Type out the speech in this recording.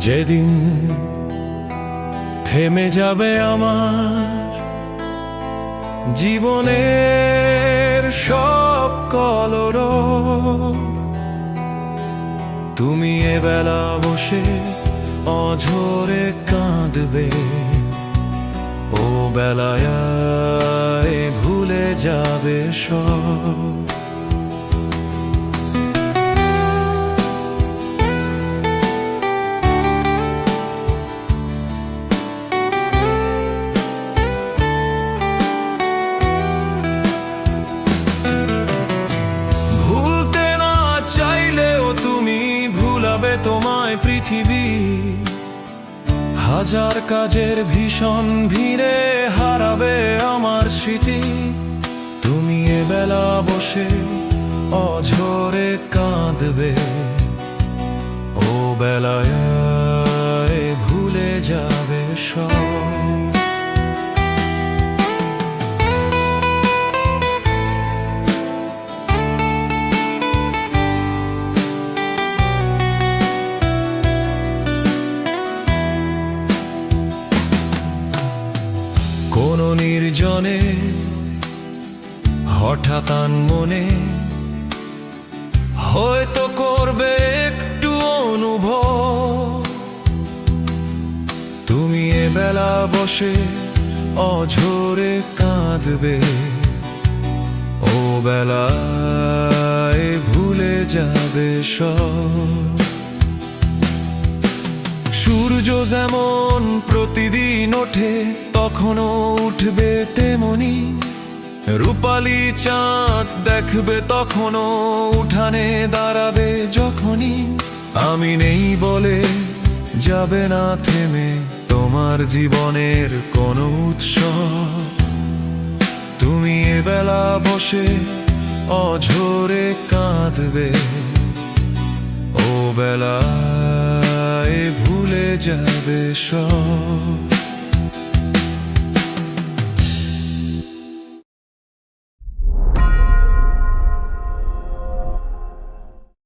যেদিন থেমে যাবে আমার জীবনের সব কলর তুমি এবেলা বসে অঝরে কাঁদবে। ও বেলায় ভুলে যাবে সব। তোমায় পৃথিবী। হাজার কাজের ভীষণ ভিড়ে হারাবে আমার স্মৃতি। তুমি এবেলা বসে অঝরে কাঁদবে। ও বেলায় নির্জনে, হঠাৎ আন মনে হয়তো করবে একটু অনুভব। তুমি এ বেলা বসে অঝরে কাঁদবে। ও বেলায় ভুলে যাবে সব। সূর্য যেমন প্রতিদিন ওঠে, তখনও উঠবে তেমনি। রূপালি চাঁদ দেখবে, তখনও উঠানে দাঁড়াবে যখনই। আমি নেই বলে যাবে না থেমে তোমার জীবনের কোনো উৎসব তুমি এবেলা বসে অঝরে কাঁদবে। ও বেলায় ভুলে যাবে সব।